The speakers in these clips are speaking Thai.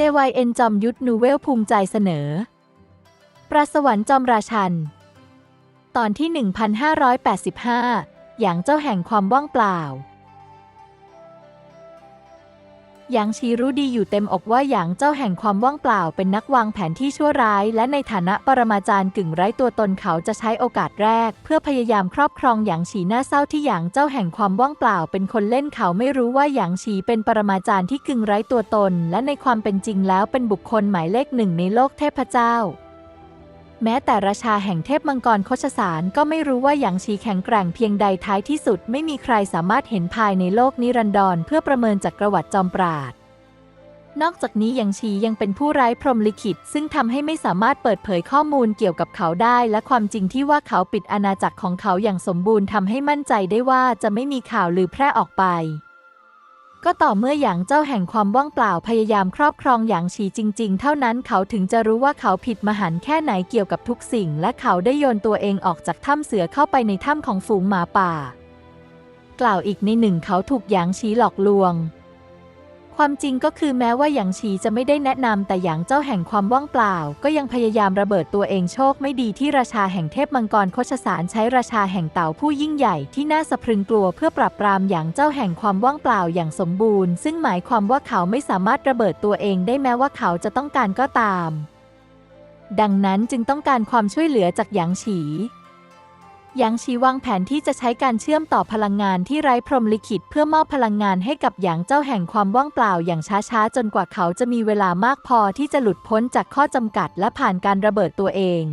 JYN จอมยุทธนูเวลภูมิใจเสนอ ประสวรรค์จอมราชัน ตอนที่ 1585 อย่างเจ้าแห่งความว่างเปล่า หยางชีรู้ดีอยู่เต็มอกว่าหยางเจ้าแห่งความว่างเปล่าเป็นนักวางแผนที่ชั่วร้าย และในฐานะปรมาจารย์กึ่งไร้ตัวตนเขาจะใช้โอกาสแรก เพื่อพยายามครอบครองหยางชีหน้าเศร้าที่หยางเจ้าแห่งความว่างเปล่า เป็นคนเล่นเขาไม่รู้ว่าหยางชีเป็นปรมาจารย์ที่กึ่งไร้ตัวตน และในความเป็นจริงแล้วเป็นบุคคลหมายเลขหนึ่งในโลกเทพเจ้า แม้แต่ราชาแห่งเทพมังกรโคชสารก็ไม่รู้ว่าหยางชีแข็งแกร่งเพียงใดท้ายที่สุดไม่มีใครสามารถเห็นภายในโลกนิรันดรเพื่อประเมินจากประวัติจอมปราด นอกจากนี้หยางชียังเป็นผู้ไร้พรหมลิขิต ซึ่งทำให้ไม่สามารถเปิดเผยข้อมูลเกี่ยวกับเขาได้ และความจริงที่ว่าเขาปิดอาณาจักรของเขาอย่างสมบูรณ์ทำให้มั่นใจได้ว่าจะไม่มีข่าวลือแพร่ออกไป ก็ต่อเมื่อหยางเจ้าแห่งความว่างเปล่าพยายามครอบครองหยางฉีจริง ๆ เท่านั้นเขาถึงจะรู้ว่าเขาผิดมหันต์แค่ไหนเกี่ยวกับทุกสิ่ง และเขาได้โยนตัวเองออกจากถ้ำเสือเข้าไปในถ้ำของฝูงหมาป่า กล่าวอีกในหนึ่งเขาถูกหยางฉีหลอกลวง ความจริงก็คือแม้ว่าหยางฉีจะไม่ได้แนะนำแต่หยางเจ้าแห่งความว่างเปล่า ก็ยังพยายามระเบิดตัวเองโชคไม่ดีที่ราชาแห่งเทพมังกรโคชสารใช้ราชาแห่งเต่าผู้ยิ่งใหญ่ที่น่าสะพรึงกลัวเพื่อปราบปรามหยางเจ้าแห่งความว่างเปล่าอย่างสมบูรณ์ ซึ่งหมายความว่าเขาไม่สามารถระเบิดตัวเองได้แม้ว่าเขาจะต้องการก็ตาม ดังนั้นจึงต้องการความช่วยเหลือจากหยางฉี ยางชีวางแผนที่จะใช้การเชื่อมต่อพลังงานที่ไร้พรหมลิขิตเพื่อมอบพลังงานให้กับหยางเจ้าแห่งความว่างเปล่าอย่างช้าๆ จนกว่าเขาจะมีเวลามากพอที่จะหลุดพ้นจากข้อจำกัดและผ่านการระเบิดตัวเอง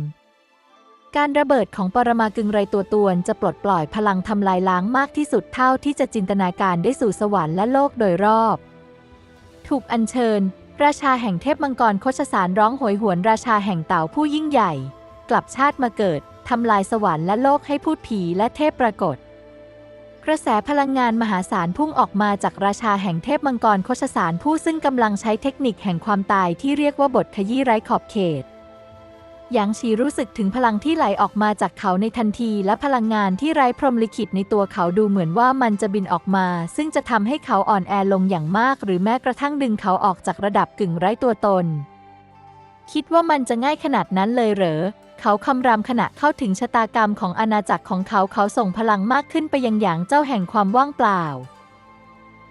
การระเบิดของปรมากึงไรตัวตวนจะปลดปล่อยพลังทำลายล้างมากที่สุดเท่าที่จะจินตนาการได้สู่สวรรค์และโลกโดยรอบ ถูกอัญเชิญ ราชาแห่งเทพมังกรโคชสารร้องโหยหวนราชาแห่งเต่าผู้ยิ่งใหญ่ กลับชาติมาเกิด ทำลายสวรรค์และโลกให้พูดผีและเทพปรากฏ กระแสพลังงานมหาศาลพุ่งออกมาจากราชาแห่งเทพมังกรโคชสารผู้ซึ่งกำลังใช้เทคนิคแห่งความตายที่เรียกว่าบทขยี้ไร้ขอบเขตหยางชีรู้สึกถึงพลังที่ไหลออกมาจากเขาในทันที และพลังงานที่ไร้พรหมลิขิตในตัวเขาดูเหมือนว่ามันจะบินออกมา ซึ่งจะทำให้เขาอ่อนแอลงอย่างมาก หรือแม้กระทั่งดึงเขาออกจากระดับกึ่งไร้ตัวตน คิดว่ามันจะง่ายขนาดนั้นเลยเหรอ เขาคำรามขณะเข้าถึงชะตากรรมของอาณาจักรของเขาเขาส่งพลังมากขึ้นไปยังหยางเจ้าแห่งความว่างเปล่า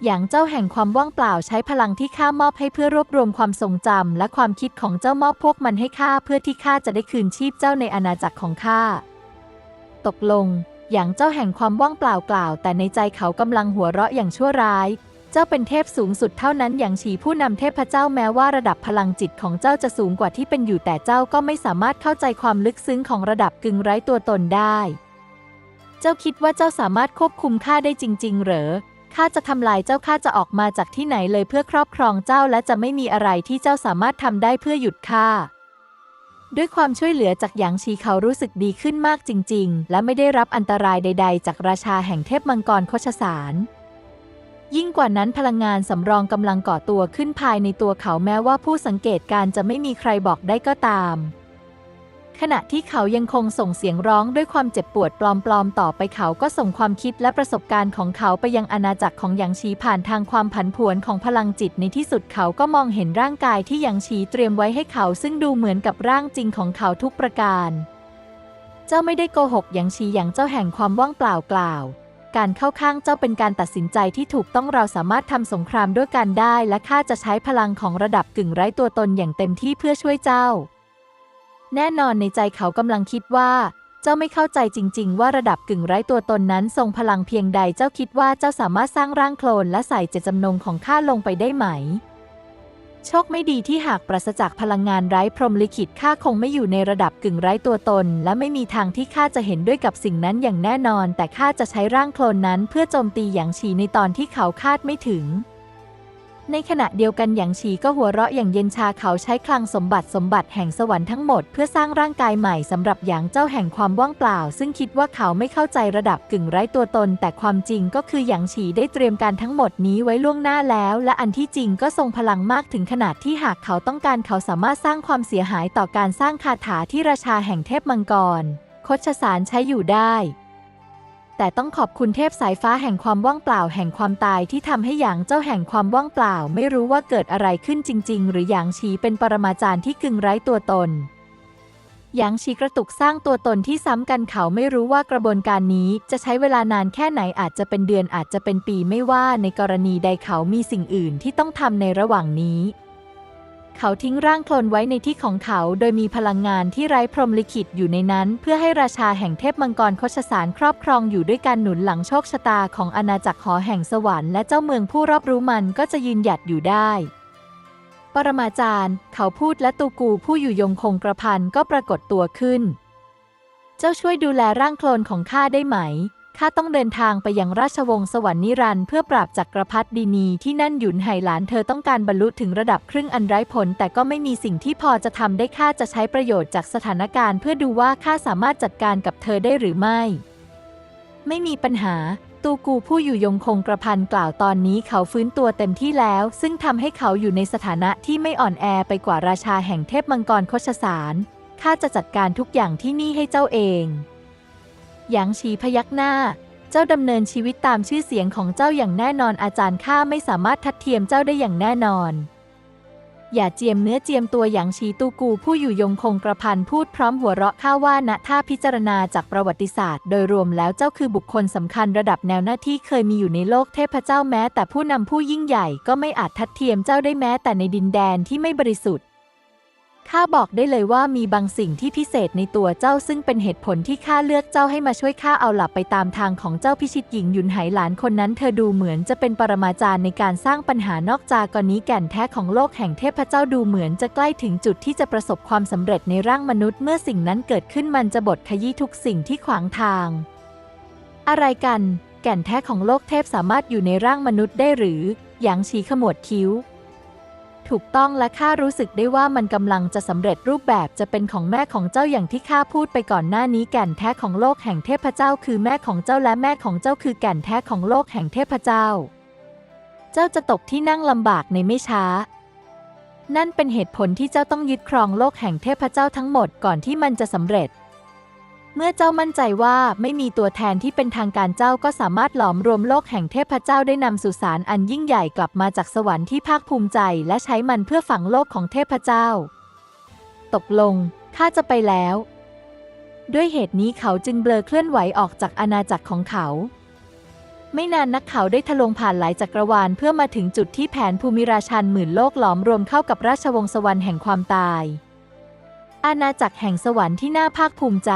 หยางเจ้าแห่งความว่างเปล่าใช้พลังที่ข้ามอบให้เพื่อรวบรวมความทรงจำและความคิดของเจ้ามอบพวกมันให้ข้าเพื่อที่ข้าจะได้คืนชีพเจ้าในอาณาจักรของข้า ตกลง หยางเจ้าแห่งความว่างเปล่ากล่าว แต่ในใจเขากำลังหัวเราะอย่างชั่วร้าย เจ้าเป็นเทพสูงสุดเท่านั้นอย่างฉีผู้นำเทพเจ้าแม้ว่าระดับพลังจิตของเจ้าจะสูงกว่าที่เป็นอยู่แต่เจ้าก็ไม่สามารถเข้าใจความลึกซึ้งของระดับกึ่งไร้ตัวตนได้ เจ้าคิดว่าเจ้าสามารถควบคุมข้าได้จริง ๆ เหรอข้าจะทำลายเจ้าข้าจะออกมาจากที่ไหนเลยเพื่อครอบครองเจ้าและจะไม่มีอะไรที่เจ้าสามารถทำได้เพื่อหยุดข้าด้วยความช่วยเหลือจากหยางชีเขารู้สึกดีขึ้นมากจริง ๆ และไม่ได้รับอันตรายใด ๆ จากราชาแห่งเทพมังกรโคชสาร ยิ่งกว่านั้นพลังงานสำรองกำลังก่อตัวขึ้นภายในตัวเขาแม้ว่าผู้สังเกตการณ์จะไม่มีใครบอกได้ก็ตาม ขณะที่เขายังคงส่งเสียงร้องด้วยความเจ็บปวดปลอมๆต่อไปเขาก็ส่งความคิดและประสบการณ์ของเขาไปยังอาณาจักรของหยางชีผ่านทางความผันผวนของพลังจิตในที่สุดเขาก็มองเห็นร่างกายที่หยางชีเตรียมไว้ให้เขา ซึ่งดูเหมือนกับร่างจริงของเขาทุกประการ เจ้าไม่ได้โกหกหยางชีอย่างเจ้าแห่งความว่างเปล่ากล่าว การเข้าข้างเจ้าเป็นการตัดสินใจที่ถูกต้องเราสามารถทำสงครามด้วยกันได้ และข้าจะใช้พลังของระดับกึ่งไร้ตัวตนอย่างเต็มที่เพื่อช่วยเจ้า แน่นอนในใจเขากำลังคิดว่า เจ้าไม่เข้าใจจริง ๆ ว่าระดับกึ่งไร้ตัวตนนั้นทรงพลังเพียงใดเจ้าคิดว่าเจ้าสามารถสร้างร่างโคลนและใส่เจตจำนงของข้าลงไปได้ไหม โชคไม่ดีที่หากปราศจากพลังงานไร้พรหมลิขิตข้าคงไม่อยู่ในระดับกึ่งไร้ตัวตน และไม่มีทางที่ข้าจะเห็นด้วยกับสิ่งนั้นอย่างแน่นอน แต่ข้าจะใช้ร่างโคลนนั้นเพื่อโจมตีหยางฉีในตอนที่เขาคาดไม่ถึง ในขณะเดียวกันหยางฉีก็หัวเราะอย่างเย็นชาเขาใช้คลังสมบัติสมบัติแห่งสวรรค์ทั้งหมดเพื่อสร้างร่างกายใหม่สำหรับหยางเจ้าแห่งความว่างเปล่า ซึ่งคิดว่าเขาไม่เข้าใจระดับกึ่งไร้ตัวตน แต่ความจริงก็คือหยางฉีได้เตรียมการทั้งหมดนี้ไว้ล่วงหน้าแล้ว และอันที่จริงก็ทรงพลังมากถึงขนาดที่หากเขาต้องการเขาสามารถสร้างความเสียหายต่อการสร้างคาถาที่ราชาแห่งเทพมังกรคชสารใช้อยู่ได้ แต่ต้องขอบคุณเทพสายฟ้าแห่งความว่างเปล่าแห่งความตายที่ทำให้หยางเจ้าแห่งความว่างเปล่า ไม่รู้ว่าเกิดอะไรขึ้นจริง ๆ หรือหยางฉีเป็นปรมาจารย์ที่กึ่งไร้ตัวตนหยางชีกระตุกสร้างตัวตนที่ซ้ำกันเขาไม่รู้ว่ากระบวนการนี้จะใช้เวลานานแค่ไหนอาจจะเป็นเดือนอาจจะเป็นปีไม่ว่าในกรณีใดเขามีสิ่งอื่นที่ต้องทำในระหว่างนี้ เขาทิ้งร่างโคลนไว้ในที่ของเขาโดยมีพลังงานที่ไร้พรหมลิขิตอยู่ในนั้น เพื่อให้ราชาแห่งเทพมังกรโคชสารครอบครองอยู่ด้วยการหนุนหลังโชคชะตาของอาณาจักรหอแห่งสวรรค์และเจ้าเมืองผู้รอบรู้มันก็จะยืนหยัดอยู่ได้ปรมาจารย์ เขาพูดและตูกูผู้อยู่ยงคงกระพันก็ปรากฏตัวขึ้น เจ้าช่วยดูแลร่างโคลนของข้าได้ไหม ข้าต้องเดินทางไปยังราชวงศ์สวรรค์นิรันดร์เพื่อปราบจักรพรรดินีที่นั่นหยุนไหหลานเธอต้องการบรรลุถึงระดับครึ่งอันไร้ผล แต่ก็ไม่มีสิ่งที่พอจะทำได้ข้าจะใช้ประโยชน์จากสถานการณ์ เพื่อดูว่าข้าสามารถจัดการกับเธอได้หรือไม่ ไม่มีปัญหา ตูกูผู้อยู่ยงคงกระพันกล่าวตอนนี้เขาฟื้นตัวเต็มที่แล้ว ซึ่งทำให้เขาอยู่ในสถานะที่ไม่อ่อนแอไปกว่าราชาแห่งเทพมังกรโคชสารข้าจะจัดการทุกอย่างที่นี่ให้เจ้าเอง หยางชีพยักหน้า เจ้าดำเนินชีวิตตามชื่อเสียงของเจ้าอย่างแน่นอนอาจารย์ข้าไม่สามารถทัดเทียมเจ้าได้อย่างแน่นอน อย่าเจียมเนื้อเจียมตัวอย่างชีตูกูผู้อยู่ยงคงกระพันพูดพร้อมหัวเราะข้าว่าณถ้าพิจารณาจากประวัติศาสตร์ โดยรวมแล้วเจ้าคือบุคคลสำคัญระดับแนวหน้าที่เคยมีอยู่ในโลกเทพเจ้าแม้ แต่ผู้นำผู้ยิ่งใหญ่ก็ไม่อาจทัดเทียมเจ้าได้แม้แต่ในดินแดนที่ไม่บริสุทธิ์ ข้าบอกได้เลยว่ามีบางสิ่งที่พิเศษในตัวเจ้าซึ่งเป็นเหตุผลที่ข้าเลือกเจ้าให้มาช่วยข้าเอาหลับไปตามทางของเจ้าพิชิตหญิงยุนไหหลานคนนั้น เธอดูเหมือนจะเป็นปรมาจารย์ในการสร้างปัญหานอกจากรนี้แก่นแท้ของโลกแห่งเทพเจ้าดูเหมือนจะใกล้ถึงจุดที่จะประสบความสำเร็จในร่างมนุษย์เมื่อสิ่งนั้นเกิดขึ้นมันจะบดขยี้ทุกสิ่งที่ขวางทาง อะไรกัน แก่นแท้ของโลกเทพสามารถอยู่ในร่างมนุษย์ได้หรือหยางฉีขมวดคิ้ว ถูกต้องและข้ารู้สึกได้ว่ามันกำลังจะสำเร็จรูปแบบจะเป็นของแม่ของเจ้าอย่างที่ข้าพูดไปก่อนหน้านี้แก่นแท้ของโลกแห่งเทพเจ้า คือแม่ของเจ้าและแม่ของเจ้าคือแก่นแท้ของโลกแห่งเทพเจ้า เจ้าจะตกที่นั่งลำบากในไม่ช้า นั่นเป็นเหตุผลที่เจ้าต้องยึดครองโลกแห่งเทพเจ้าทั้งหมดก่อนที่มันจะสำเร็จ เมื่อเจ้ามั่นใจว่าไม่มีตัวแทนที่เป็นทางการเจ้าก็สามารถหลอมรวมโลกแห่งเทพเจ้าได้นำสุสานอันยิ่งใหญ่กลับมาจากสวรรค์ที่ภาคภูมิใจ และใช้มันเพื่อฝังโลกของเทพเจ้า ตกลงข้าจะไปแล้ว ด้วยเหตุนี้เขาจึงเบลอเคลื่อนไหวออกจากอาณาจักรของเขา ไม่นานนักเขาได้ทะลวงผ่านหลายจักรวาลเพื่อมาถึงจุดที่แผนภูมิราชันหมื่นโลกหลอมรวมเข้ากับราชวงศ์สวรรค์แห่งความตาย อาณาจักรแห่งสวรรค์ที่น่าภาคภูมิใจ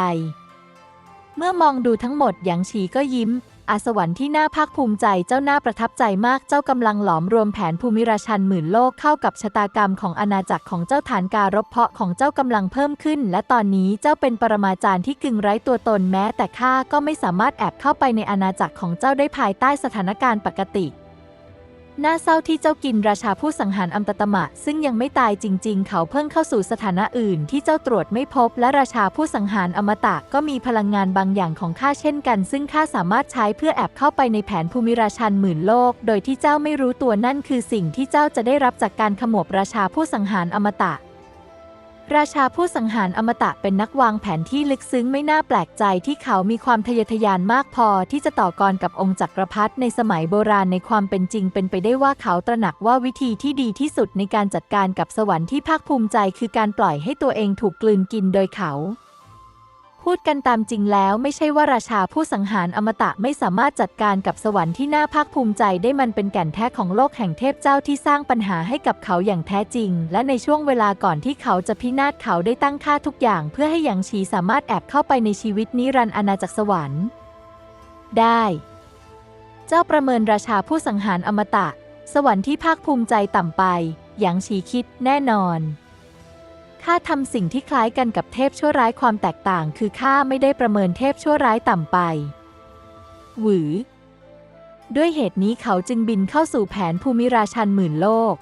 เมื่อมองดูทั้งหมดหยางฉีก็ยิ้ม อาสวรรค์ที่น่าภาคภูมิใจเจ้าน่าประทับใจมากเจ้ากำลังหลอมรวมแผนภูมิราชันหมื่นโลกเข้ากับชะตากรรมของอาณาจักรของเจ้าฐานการรบเพาะของเจ้ากำลังเพิ่มขึ้น และตอนนี้เจ้าเป็นปรมาจารย์ที่กึ่งไร้ตัวตนแม้ แต่ข้าก็ไม่สามารถแอบเข้าไปในอาณาจักรของเจ้าได้ภายใต้สถานการณ์ปกติ น่าเศร้าที่เจ้ากินราชาผู้สังหารอัมตตมะ ซึ่งยังไม่ตายจริง ๆ เขาเพิ่งเข้าสู่สถานะอื่น ที่เจ้าตรวจไม่พบ และราชาผู้สังหารอมตะก็มีพลังงานบางอย่างของข้าเช่นกัน ซึ่งข้าสามารถใช้เพื่อแอบเข้าไปในแผนภูมิราชันหมื่นโลก โดยที่เจ้าไม่รู้ตัวนั่นคือสิ่งที่เจ้าจะได้รับจากการขมวบราชาผู้สังหารอมตะ ราชาผู้สังหารอมตะเป็นนักวางแผนที่ลึกซึ้งไม่น่าแปลกใจที่เขามีความทะเยอทะยานมากพอที่จะต่อกรกับองค์จักรพรรดิในสมัยโบราณในความเป็นจริงเป็นไปได้ว่าเขาตระหนักว่าวิธีที่ดีที่สุดในการจัดการกับสวรรค์ที่ภาคภูมิใจ คือการปล่อยให้ตัวเองถูกกลืนกินโดยเขา พูดกันตามจริงแล้วไม่ใช่ว่าราชาผู้สังหารอมตะไม่สามารถจัดการกับสวรรค์ที่น่าภาคภูมิใจได้มันเป็นแก่นแท้ของโลกแห่งเทพเจ้าที่สร้างปัญหาให้กับเขาอย่างแท้จริง และในช่วงเวลาก่อนที่เขาจะพินาศเขาได้ตั้งค่าทุกอย่าง เพื่อให้หยางชีสามารถแอบเข้าไปในชีวิตนิรันดร์อาณาจักรสวรรค์ ได้ เจ้าประเมินราชาผู้สังหารอมตะ สวรรค์ที่ภาคภูมิใจต่ำไปหยางชีคิดแน่นอน ข้าทำสิ่งที่คล้ายกันกับเทพชั่วร้ายความแตกต่าง คือข้าไม่ได้ประเมินเทพชั่วร้ายต่ำไป หวือ ด้วยเหตุนี้เขาจึงบินเข้าสู่แผนภูมิราชันหมื่นโลก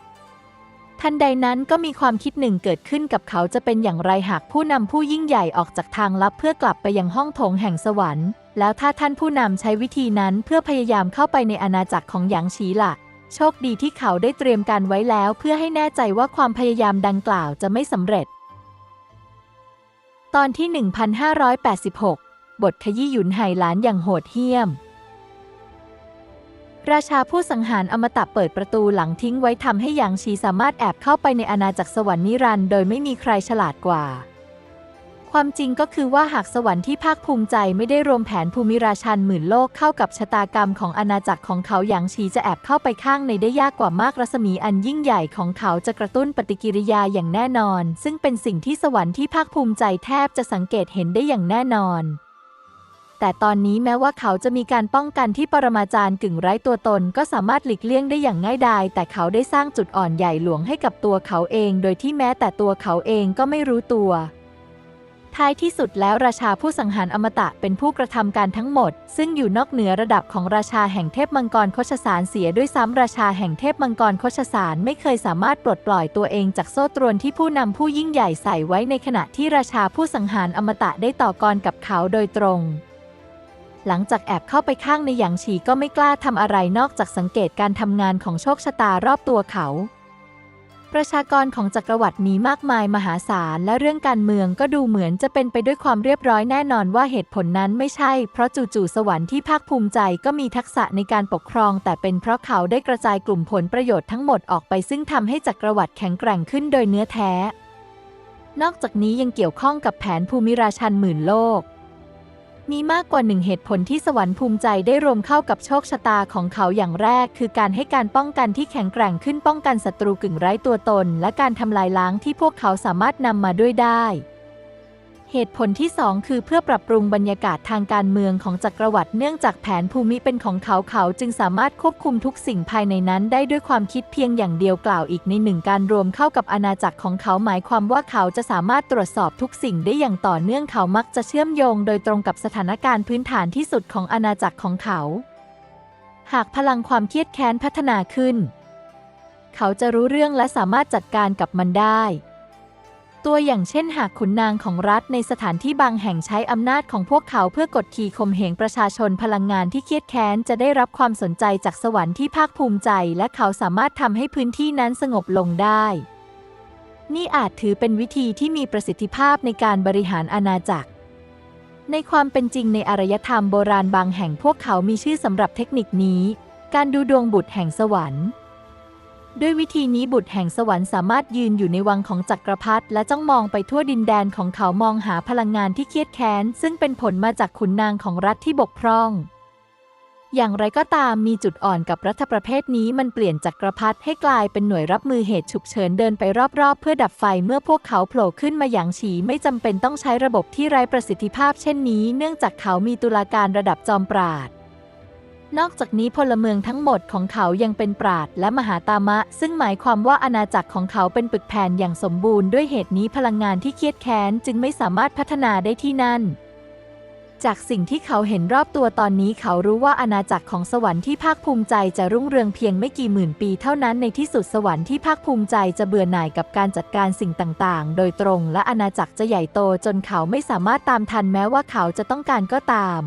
ทันใดนั้นก็มีความคิดหนึ่งเกิดขึ้นกับเขาจะเป็นอย่างไรหากผู้นำผู้ยิ่งใหญ่ออกจากทางลับเพื่อกลับไปยังห้องโถงแห่งสวรรค์ แล้วถ้าท่านผู้นำใช้วิธีนั้นเพื่อพยายามเข้าไปในอาณาจักรของหยางฉีล่ะ โชคดีที่เขาได้เตรียมการไว้แล้วเพื่อให้แน่ใจว่าความพยายามดังกล่าวจะไม่สำเร็จ ตอนที่ 1586 บทขยี้หยุนไห่หลานอย่างโหดเหี้ยม ราชาผู้สังหารอมตะเปิดประตูหลังทิ้งไว้ทำให้หยางชีสามารถแอบเข้าไปในอาณาจักรสวรรค์นิรันดร์โดยไม่มีใครฉลาดกว่า ความจริงก็คือว่าหากสวรรค์ที่ภาคภูมิใจไม่ได้รวมแผนภูมิราชันหมื่นโลกเข้ากับชะตากรรมของอาณาจักรของเขาหยางชีจะแอบเข้าไปข้างในได้ยากกว่ามากรัศมีอันยิ่งใหญ่ของเขาจะกระตุ้นปฏิกิริยาอย่างแน่นอน ซึ่งเป็นสิ่งที่สวรรค์ที่ภาคภูมิใจแทบจะสังเกตเห็นได้อย่างแน่นอนแต่ตอนนี้แม้ว่าเขาจะมีการป้องกันที่ปรมาจารย์กึ่งไร้ตัวตน ก็สามารถหลีกเลี่ยงได้อย่างง่ายดายแต่เขาได้สร้างจุดอ่อนใหญ่หลวงให้กับตัวเขาเอง โดยที่แม้แต่ตัวเขาเองก็ไม่รู้ตัว ท้ายที่สุดแล้วราชาผู้สังหารอมตะเป็นผู้กระทำการทั้งหมด ซึ่งอยู่นอกเหนือระดับของราชาแห่งเทพมังกรโคชสารเสียด้วยซ้ำราชาแห่งเทพมังกรโคชสารไม่เคยสามารถปลดปล่อยตัวเองจากโซ่ตรวนที่ผู้นำผู้ยิ่งใหญ่ใส่ไว้ในขณะที่ราชาผู้สังหารอมตะได้ต่อกรกับเขาโดยตรงหลังจากแอบเข้าไปข้างในหยางฉีก็ไม่กล้าทำอะไรนอกจากสังเกตการทำงานของโชคชะตารอบตัวเขา ประชากรของจักรวรรดิมีมากมายมหาศาลและเรื่องการเมืองก็ดูเหมือนจะเป็นไปด้วยความเรียบร้อยแน่นอนว่าเหตุผลนั้นไม่ใช่ เพราะจู่ๆสวรรค์ที่ภาคภูมิใจก็มีทักษะในการปกครอง แต่เป็นเพราะเขาได้กระจายกลุ่มผลประโยชน์ทั้งหมดออกไปซึ่งทำให้จักรวรรดิแข็งแกร่งขึ้นโดยเนื้อแท้ นอกจากนี้ยังเกี่ยวข้องกับแผนภูมิราชันหมื่นโลก มีมากกว่าหนึ่งเหตุผลที่สวรรค์ภูมิใจได้รวมเข้ากับโชคชะตาของเขาอย่างแรก คือการให้การป้องกันที่แข็งแกร่งขึ้นป้องกันศัตรูกึ่งไร้ตัวตน และการทำลายล้างที่พวกเขาสามารถนำมาด้วยได้ เหตุผลที่สองคือเพื่อปรับปรุงบรรยากาศทางการเมืองของจักรวรรดิเนื่องจากแผนภูมิเป็นของเขาเขาจึงสามารถควบคุมทุกสิ่งภายในนั้นได้ด้วยความคิดเพียงอย่างเดียวกล่าวอีกในหนึ่งการรวมเข้ากับอาณาจักรของเขาหมายความว่าเขาจะสามารถตรวจสอบทุกสิ่งได้อย่างต่อเนื่องเขามักจะเชื่อมโยงโดยตรงกับสถานการณ์พื้นฐานที่สุดของอาณาจักรของเขา หากพลังความเครียดแค้นพัฒนาขึ้น เขาจะรู้เรื่องและสามารถจัดการกับมันได้ ตัวอย่างเช่นหากขุนนางของรัฐในสถานที่บางแห่งใช้อำนาจของพวกเขาเพื่อกดขี่ข่มเหงประชาชนพลังงานที่เครียดแค้นจะได้รับความสนใจจากสวรรค์ที่ภาคภูมิใจ และเขาสามารถทำให้พื้นที่นั้นสงบลงได้ นี่อาจถือเป็นวิธีที่มีประสิทธิภาพในการบริหารอาณาจักร ในความเป็นจริงในอารยธรรมโบราณบางแห่งพวกเขามีชื่อสำหรับเทคนิคนี้ การดูดวงบุตรแห่งสวรรค์ ด้วยวิธีนี้บุตรแห่งสวรรค์สามารถยืนอยู่ในวังของจักรพรรดิและจ้องมองไปทั่วดินแดนของเขามองหาพลังงานที่เครียดแค้น ซึ่งเป็นผลมาจากขุนนางของรัฐที่บกพร่อง อย่างไรก็ตามมีจุดอ่อนกับรัฐประเภทนี้มันเปลี่ยนจักรพรรดิให้กลายเป็นหน่วยรับมือเหตุฉุกเฉินเดินไปรอบๆ เพื่อดับไฟเมื่อพวกเขาโผล่ขึ้นมาอย่างฉีไม่จำเป็นต้องใช้ระบบที่ไร้ประสิทธิภาพเช่นนี้ เนื่องจากเขามีตุลาการระดับจอมปราด นอกจากนี้พลเมืองทั้งหมดของเขายังเป็นปราดและมหาตามะ ซึ่งหมายความว่าอาณาจักรของเขาเป็นปึกแผ่นอย่างสมบูรณ์ด้วยเหตุนี้พลังงานที่เครียดแค้นจึงไม่สามารถพัฒนาได้ที่นั่น จากสิ่งที่เขาเห็นรอบตัวตอนนี้เขารู้ว่าอาณาจักรของสวรรค์ที่ภาคภูมิใจจะรุ่งเรืองเพียงไม่กี่หมื่นปีเท่านั้นในที่สุดสวรรค์ที่ภาคภูมิใจจะเบื่อหน่ายกับการจัดการสิ่งต่างๆ โดยตรง และอาณาจักรจะใหญ่โตจนเขาไม่สามารถตามทันแม้ว่าเขาจะต้องการก็ตาม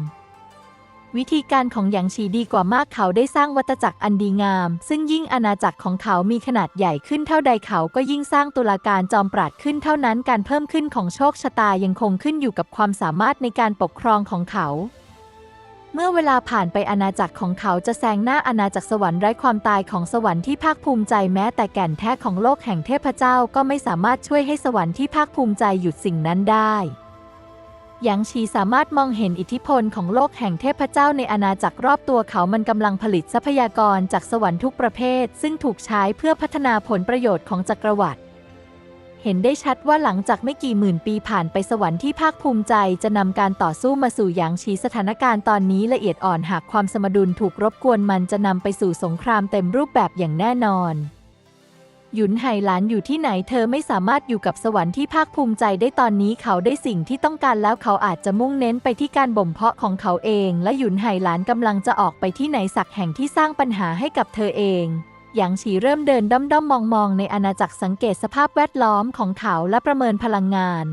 วิธีการของหยางฉีดีกว่ามากเขาได้สร้างวัตจักรอันดีงาม ซึ่งยิ่งอาณาจักรของเขามีขนาดใหญ่ขึ้นเท่าใดเขาก็ยิ่งสร้างตุลาการจอมปราดขึ้นเท่านั้นการเพิ่มขึ้นของโชคชะตายังคงขึ้นอยู่กับความสามารถในการปกครองของเขาเมื่อเวลาผ่านไปอาณาจักรของเขาจะแซงหน้าอาณาจักรสวรรค์ไร้ความตายของสวรรค์ที่ภาคภูมิใจแม้แต่แก่นแท้ของโลกแห่งเทพเจ้าก็ไม่สามารถช่วยให้สวรรค์ที่ภาคภูมิใจหยุดสิ่งนั้นได้ หยางชีสามารถมองเห็นอิทธิพลของโลกแห่งเทพเจ้าในอาณาจักรรอบตัวเขามันกำลังผลิตทรัพยากรจากสวรรค์ทุกประเภท ซึ่งถูกใช้เพื่อพัฒนาผลประโยชน์ของจักรวรรดิเห็นได้ชัดว่าหลังจากไม่กี่หมื่นปีผ่านไปสวรรค์ที่ภาคภูมิใจจะนำการต่อสู้มาสู่หยางชีสถานการณ์ตอนนี้ละเอียดอ่อนหากความสมดุลถูกรบกวนมันจะนำไปสู่สงครามเต็มรูปแบบอย่างแน่นอน หยุนไห่หลานอยู่ที่ไหนเธอไม่สามารถอยู่กับสวรรค์ที่ภาคภูมิใจได้ตอนนี้เขาได้สิ่งที่ต้องการแล้วเขาอาจจะมุ่งเน้นไปที่การบ่มเพาะของเขาเอง และหยุนไห่หลานกำลังจะออกไปที่ไหนสักแห่งที่สร้างปัญหาให้กับเธอเองหยางฉีเริ่มเดินด้อมๆมองๆในอาณาจักรสังเกตสภาพแวดล้อมของเขาและประเมินพลังงาน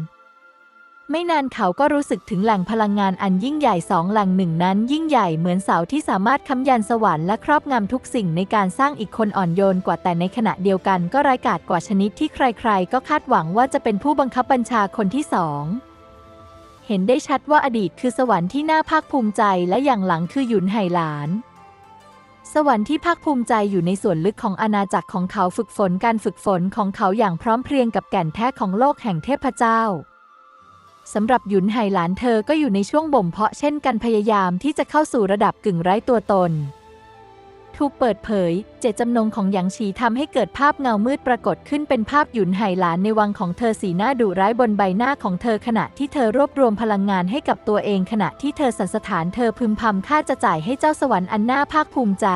ไม่นานเขาก็รู้สึกถึงแหล่งพลังงานอันยิ่งใหญ่สองแหล่งหนึ่งนั้น ยิ่งใหญ่เหมือนเสาที่สามารถค้ำยันสวรรค์และครอบงำทุกสิ่งในการสร้างอีกคนอ่อนโยนกว่าแต่ในขณะเดียวกันก็ร้ายกาจกว่าชนิดที่ใครๆ ก็คาดหวังว่าจะเป็นผู้บังคับบัญชาคนที่สองเห็นได้ชัดว่าอดีตคือสวรรค์ที่น่าภาคภูมิใจและอย่างหลังคือหยุนไหหลานสวรรค์ที่ภาคภูมิใจอยู่ในส่วนลึกของอาณาจักรของเขาฝึกฝนการฝึกฝนของเขาอย่างพร้อมเพรียงกับแก่นแท้ของโลกแห่งเทพเจ้า สำหรับหยุนไหหลานเธอก็อยู่ในช่วงบ่มเพาะเช่นกันพยายามที่จะเข้าสู่ระดับกึ่งไร้ตัวตน ถูกเปิดเผย เจตจำนงของหยางฉีทำให้เกิดภาพเงามืดปรากฏขึ้นเป็นภาพหยุนไหหลานในวังของเธอสีหน้าดุร้ายบนใบหน้าของเธอขณะที่เธอรวบรวมพลังงานให้กับตัวเองขณะที่เธอสันสถานเธอพึมพำค่าจะจ่ายให้เจ้าสวรรค์อันน่าภาคภูมิใจ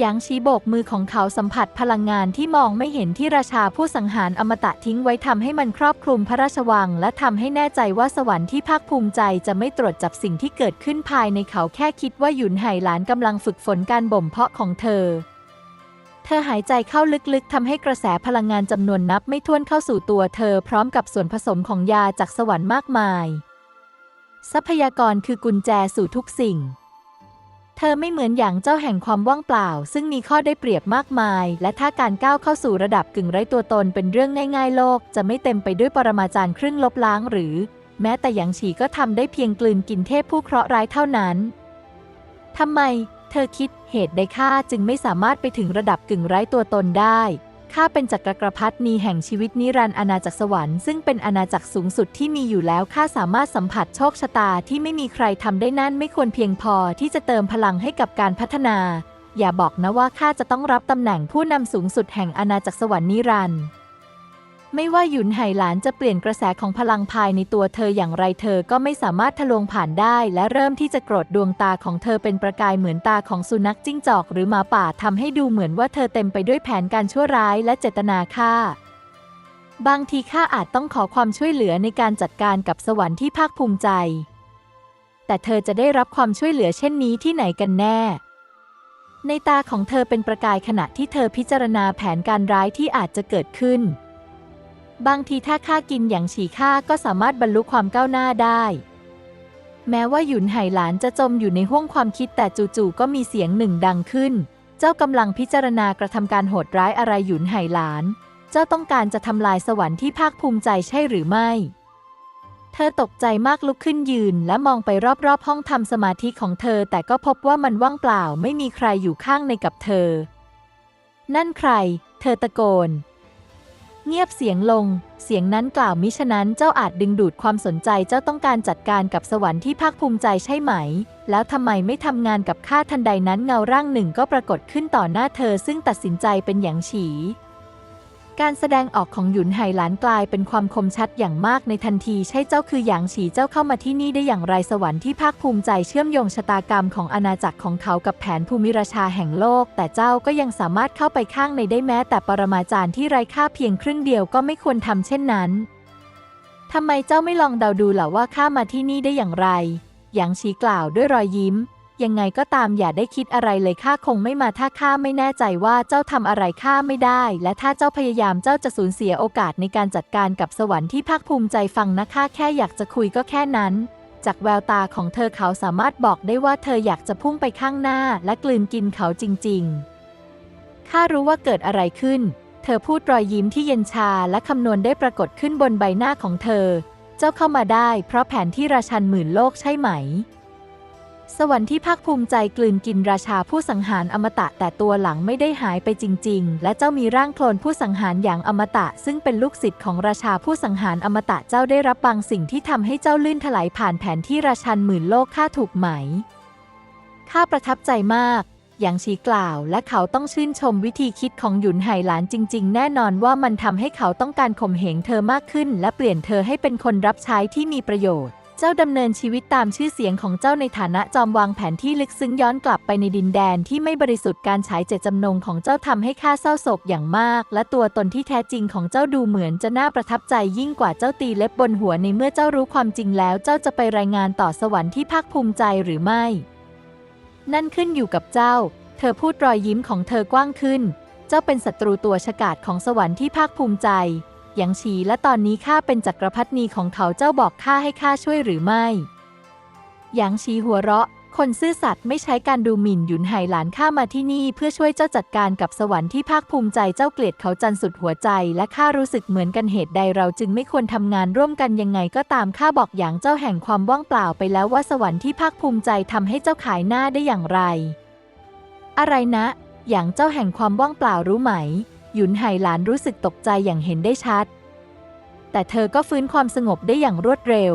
หยางชีโบกมือของเขาสัมผัสพลังงานที่มองไม่เห็นที่ราชาผู้สังหารอมตะทิ้งไว้ทำให้มันครอบคลุมพระราชวัง และทำให้แน่ใจว่าสวรรค์ที่ภาคภูมิใจจะไม่ตรวจจับสิ่งที่เกิดขึ้นภายในเขาแค่คิดว่าหยุนไหหลานกำลังฝึกฝนการบ่มเพาะของเธอ เธอหายใจเข้าลึกๆทำให้กระแสพลังงานจำนวนนับไม่ถ้วนเข้าสู่ตัวเธอ พร้อมกับส่วนผสมของยาจากสวรรค์มากมาย ทรัพยากรคือกุญแจสู่ทุกสิ่ง เธอไม่เหมือนอย่างเจ้าแห่งความว่างเปล่า ซึ่งมีข้อได้เปรียบมากมาย และถ้าการก้าวเข้าสู่ระดับกึ่งไร้ตัวตนเป็นเรื่องง่ายๆโลก จะไม่เต็มไปด้วยปรมาจารย์ครึ่งลบล้างหรือ แม้แต่หยางฉีก็ทำได้เพียงกลืนกินเทพผู้เคราะห์ร้ายเท่านั้นทำไม เธอคิดเหตุใดข้าจึงไม่สามารถไปถึงระดับกึ่งไร้ตัวตนได้ ข้าเป็นจักรกรพรรดินีแห่งชีวิตนิรันดร์อาณาจักรสวรรค์ซึ่งเป็นอาณาจักรสูงสุดที่มีอยู่แล้วข้าสามารถสัมผัสโชคชะตาที่ไม่มีใครทำได้นั่นไม่ควรเพียงพอที่จะเติมพลังให้กับการพัฒนา อย่าบอกนะว่าข้าจะต้องรับตำแหน่งผู้นำสูงสุดแห่งอาณาจักรสวรรค์นิรันดร์ ไม่ว่าหยุนไหหลานจะเปลี่ยนกระแสของพลังภายในตัวเธออย่างไรเธอก็ไม่สามารถทะลวงผ่านได้ และเริ่มที่จะโกรธดวงตาของเธอเป็นประกายเหมือนตาของสุนัขจิ้งจอกหรือหมาป่าทำให้ดูเหมือนว่าเธอเต็มไปด้วยแผนการชั่วร้ายและเจตนาฆ่า บางทีข้าอาจต้องขอความช่วยเหลือในการจัดการกับสวรรค์ที่ภาคภูมิใจ แต่เธอจะได้รับความช่วยเหลือเช่นนี้ที่ไหนกันแน่ในตาของเธอเป็นประกายขณะที่เธอพิจารณาแผนการร้ายที่อาจจะเกิดขึ้น บางทีถ้าข้ากินอย่างฉี่ข้าก็สามารถบรรลุความก้าวหน้าได้ แม้ว่าหยุนไหหลานจะจมอยู่ในห้วงความคิดแต่จู่ๆก็มีเสียงหนึ่งดังขึ้น เจ้ากำลังพิจารณากระทำการโหดร้ายอะไรหยุนไหหลาน เจ้าต้องการจะทำลายสวรรค์ที่ภาคภูมิใจใช่หรือไม่ เธอตกใจมากลุกขึ้นยืนและมองไปรอบๆ ห้องทำสมาธิของเธอ แต่ก็พบว่ามันว่างเปล่าไม่มีใครอยู่ข้างในกับเธอ นั่นใคร เธอตะโกน เงียบเสียงลง เสียงนั้นกล่าวมิฉะนั้นเจ้าอาจดึงดูดความสนใจเจ้าต้องการจัดการกับสวรรค์ที่ภาคภูมิใจใช่ไหม แล้วทำไมไม่ทำงานกับข้าทันใดนั้นเงาร่างหนึ่งก็ปรากฏขึ้นต่อหน้าเธอซึ่งตัดสินใจเป็นอย่างฉี การแสดงออกของหยุนไหหลานกลายเป็นความคมชัดอย่างมากในทันที ใช่เจ้าคือหยางฉีเจ้าเข้ามาที่นี่ได้อย่างไรสวรรค์ที่ภาคภูมิใจเชื่อมโยงชะตากรรมของอาณาจักรของเขากับแผนภูมิราชาแห่งโลก แต่เจ้าก็ยังสามารถเข้าไปข้างในได้แม้แต่ปรมาจารย์ที่ไร้ค่าเพียงครึ่งเดียวก็ไม่ควรทำเช่นนั้นทำไมเจ้าไม่ลองเดาดูล่ะว่าข้ามาที่นี่ได้อย่างไรหยางฉีกล่าวด้วยรอยยิ้ม ยังไงก็ตามอย่าได้คิดอะไรเลยข้าคงไม่มาถ้าข้าไม่แน่ใจว่าเจ้าทำอะไรข้าไม่ได้ และถ้าเจ้าพยายามเจ้าจะสูญเสียโอกาสในการจัดการกับสวรรค์ที่ภาคภูมิใจฟังนะข้าแค่อยากจะคุยก็แค่นั้น จากแววตาของเธอเขาสามารถบอกได้ว่าเธออยากจะพุ่งไปข้างหน้าและกลืนกินเขาจริง ๆ ข้ารู้ว่าเกิดอะไรขึ้น เธอพูดรอยยิ้มที่เย็นชาและคำนวณได้ปรากฏขึ้นบนใบหน้าของเธอ เจ้าเข้ามาได้ เพราะแผนที่ราชันหมื่นโลกใช่ไหม สวรรค์ที่ภาคภูมิใจกลืนกินราชาผู้สังหารอมตะแต่ตัวหลังไม่ได้หายไปจริง ๆ และเจ้ามีร่างโคลนผู้สังหารอย่างอมตะ ซึ่งเป็นลูกศิษย์ของราชาผู้สังหารอมตะเจ้าได้รับบางสิ่งที่ทำให้เจ้าลื่นถลายผ่านแผนที่ราชันหมื่นโลกข้าถูกไหมข้าประทับใจมาก อย่างชี้กล่าว และเขาต้องชื่นชมวิธีคิดของหยุนไหหลานจริง ๆ แน่นอนว่ามันทำให้เขาต้องการข่มเหงเธอมากขึ้น และเปลี่ยนเธอให้เป็นคนรับใช้ที่มีประโยชน์ เจ้าดำเนินชีวิตตามชื่อเสียงของเจ้าในฐานะจอมวางแผนที่ลึกซึ้งย้อนกลับไปในดินแดนที่ไม่บริสุทธิ์การฉายเจตจำนงของเจ้าทำให้ข้าเศร้าโศกอย่างมาก และตัวตนที่แท้จริงของเจ้าดูเหมือนจะน่าประทับใจยิ่งกว่าเจ้าตีเล็บบนหัวในเมื่อเจ้ารู้ความจริงแล้ว เจ้าจะไปรายงานต่อสวรรค์ที่ภาคภูมิใจหรือไม่ นั่นขึ้นอยู่กับเจ้า เธอพูดรอยยิ้มของเธอกว้างขึ้น เจ้าเป็นศัตรูตัวฉกาจของสวรรค์ที่ภาคภูมิใจ หยางฉีและตอนนี้ข้าเป็นจักรพรรดินีของเขาเจ้าบอกข้าให้ข้าช่วยหรือไม่หยางฉีหัวเราะ คนซื่อสัตย์ไม่ใช้การดูหมิ่นหยุนไห่หลานข้ามาที่นี่เพื่อช่วยเจ้าจัดการกับสวรรค์ที่ภาคภูมิใจเจ้าเกลียดเขาจันสุดหัวใจและข้ารู้สึกเหมือนกันเหตุใดเราจึงไม่ควรทำงานร่วมกันยังไงก็ตามข้าบอกอย่างเจ้าแห่งความว่างเปล่าไปแล้วว่าสวรรค์ที่ภาคภูมิใจทำให้เจ้าขายหน้าได้อย่างไร อะไรนะอย่างเจ้าแห่งความว่างเปล่ารู้ไหม หยุนไห่หลานรู้สึกตกใจอย่างเห็นได้ชัด แต่เธอก็ฟื้นความสงบได้อย่างรวดเร็ว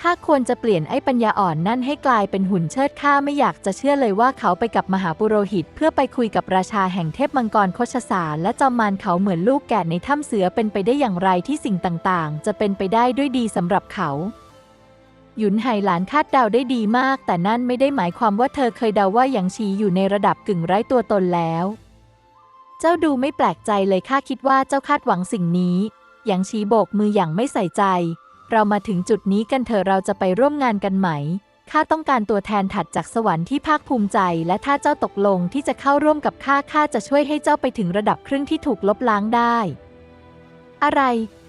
ข้าควรจะเปลี่ยนไอ้ปัญญาอ่อนนั่นให้กลายเป็นหุ่นเชิดข้าไม่อยากจะเชื่อเลยว่าเขาไปกับมหาปุโรหิต เพื่อไปคุยกับราชาแห่งเทพมังกรโคชสารและจอมมารเขาเหมือนลูกแกะในถ้ำเสือเป็นไปได้อย่างไรที่สิ่งต่างๆ จะเป็นไปได้ด้วยดีสำหรับเขาหยุนไหหลานคาดเดาได้ดีมาก แต่นั่นไม่ได้หมายความว่าเธอเคยเดาว่าหยางชีอยู่ในระดับกึ่งไร้ตัวตนแล้ว เจ้าดูไม่แปลกใจเลยข้าคิดว่าเจ้าคาดหวังสิ่งนี้หยางชี้โบกมืออย่างไม่ใส่ใจ เรามาถึงจุดนี้กันเถอะเราจะไปร่วมงานกันไหมข้าต้องการตัวแทนถัดจากสวรรค์ที่ภาคภูมิใจ และถ้าเจ้าตกลงที่จะเข้าร่วมกับข้าข้าจะช่วยให้เจ้าไปถึงระดับครึ่งที่ถูกลบล้างได้ อะไร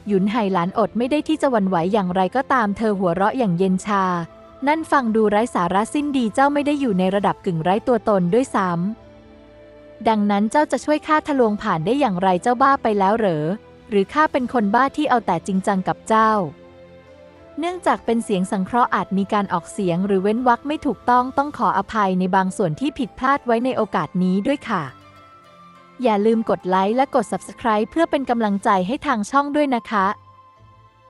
หยุนไห่หลานอดไม่ได้ที่จะวันไหวอย่างไรก็ตามเธอหัวเราะอย่างเย็นชา นั่นฟังดูไร้สาระสิ้นดีเจ้าไม่ได้อยู่ในระดับกึ่งไร้ตัวตนด้วยซ้ำ ดังนั้นเจ้าจะช่วยข้าทะลวงผ่านได้อย่างไรเจ้าบ้าไปแล้วเหรอ หรือข้าเป็นคนบ้าที่เอาแต่จริงจังกับเจ้า เนื่องจากเป็นเสียงสังเคราะห์อาจมีการออกเสียงหรือเว้นวรรคไม่ถูกต้องต้องขออภัยในบางส่วนที่ผิดพลาดไว้ในโอกาสนี้ด้วยค่ะ อย่าลืมกดไลค์และกด Subscribe เพื่อเป็นกำลังใจให้ทางช่องด้วยนะคะ